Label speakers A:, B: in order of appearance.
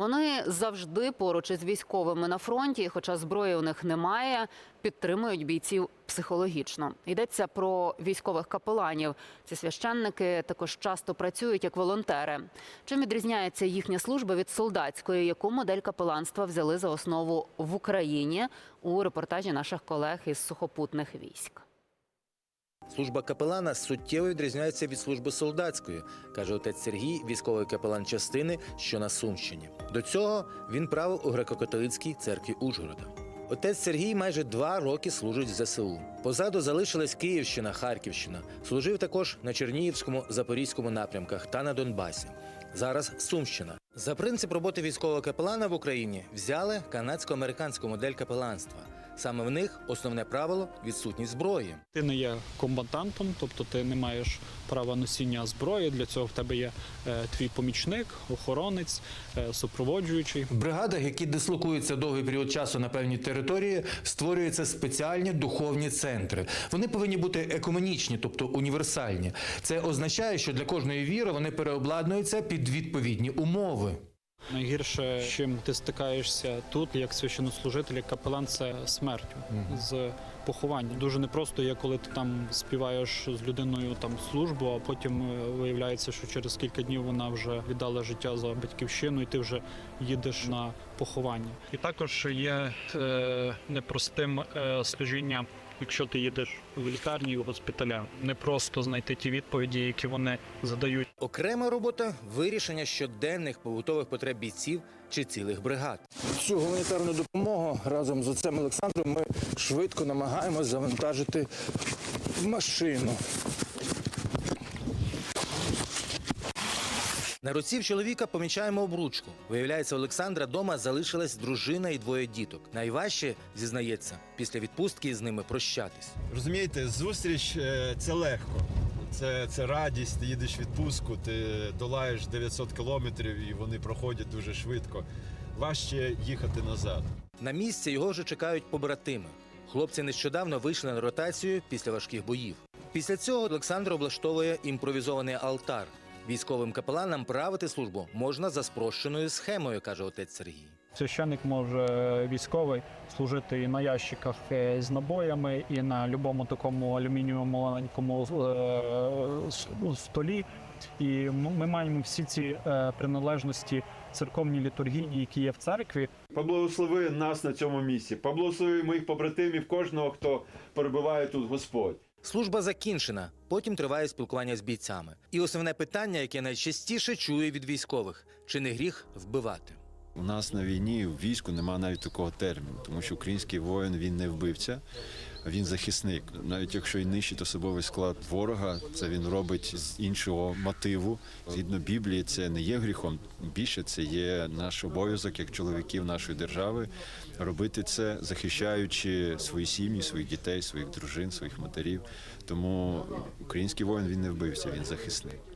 A: Вони завжди поруч із військовими на фронті, хоча зброї у них немає, підтримують бійців психологічно. Йдеться про військових капеланів. Ці священники також часто працюють як волонтери. Чим відрізняється їхня служба від солдатської, яку модель капеланства взяли за основу в Україні у репортажі наших колег із сухопутних військ.
B: Служба капелана суттєво відрізняється від служби солдатської, каже отець Сергій, військовий капелан частини, що на Сумщині. До цього він правив у греко-католицькій церкві Ужгорода. Отець Сергій майже два роки служить в ЗСУ. Позаду залишилась Київщина, Харківщина. Служив також на Чернігівському, Запорізькому напрямках та на Донбасі. Зараз Сумщина. За принцип роботи військового капелана в Україні взяли канадсько-американську модель капеланства. Саме в них основне правило відсутність зброї.
C: Ти не є комбатантом, тобто ти не маєш права носіння зброї. Для цього в тебе є е, твій помічник, охоронець, е, супроводжуючий.
D: В бригадах, які дислокуються довгий період часу на певній території, створюються спеціальні духовні центри. Вони повинні бути екуменічні, тобто універсальні. Це означає, що для кожної віри вони переобладнуються під відповідні умови.
C: Найгірше, з чим ти стикаєшся тут, як священнослужитель, як капелан, це смертю з похованням. Дуже непросто є, коли ти там співаєш з людиною там службу, а потім е, виявляється, що через кілька днів вона вже віддала життя за батьківщину, і ти вже їдеш на поховання. І також є е, непростим е, служіння. Якщо ти їдеш в лікарні в госпіталя, не просто знайти ті відповіді, які вони задають.
B: Окрема робота вирішення щоденних побутових потреб бійців чи цілих бригад.
D: Цю гуманітарну допомогу разом з отцем Олександром ми швидко намагаємось завантажити машину.
B: На руці в чоловіка помічаємо обручку. Виявляється, Олександра дома залишилась дружина і двоє діток. Найважче зізнається після відпустки з ними прощатись.
E: Розумієте, зустріч е, це легко. Це, це радість, ти їдеш в відпустку, ти долаєш 900 кілометрів і вони проходять дуже швидко. Важче їхати назад.
B: На місці його вже чекають побратими. Хлопці нещодавно вийшли на ротацію після важких боїв. Після цього Олександр облаштовує імпровізований алтар. Військовим капеланам правити службу можна за спрощеною схемою, каже отець Сергій.
C: Священник може військовий служити і на ящиках е, з набоями, і на будь-якому такому алюмінієвому маленькому е, ну, столі. І ми маємо всі ці е, приналежності церковній літургії, які є в церкві.
E: Поблагослови нас на цьому місці. Поблагослови моїх побратимів, кожного, хто перебуває тут Господь.
B: Служба закінчена. Потім триває спілкування з бійцями. І основне питання, яке найчастіше чую від військових: чи не гріх вбивати?
F: У нас на війні в війську немає навіть такого терміну, тому що український воїн він не вбивця, він захисник. Навіть якщо і нищить особовий склад ворога, це він робить з іншого мотиву. Згідно Біблії, це не є гріхом. Більше це є наш обов'язок як чоловіків нашої держави робити це, захищаючи свої сім'ї, своїх дітей, своїх дружин, своїх матерів. Тому український воїн він не вбивця, він захисник.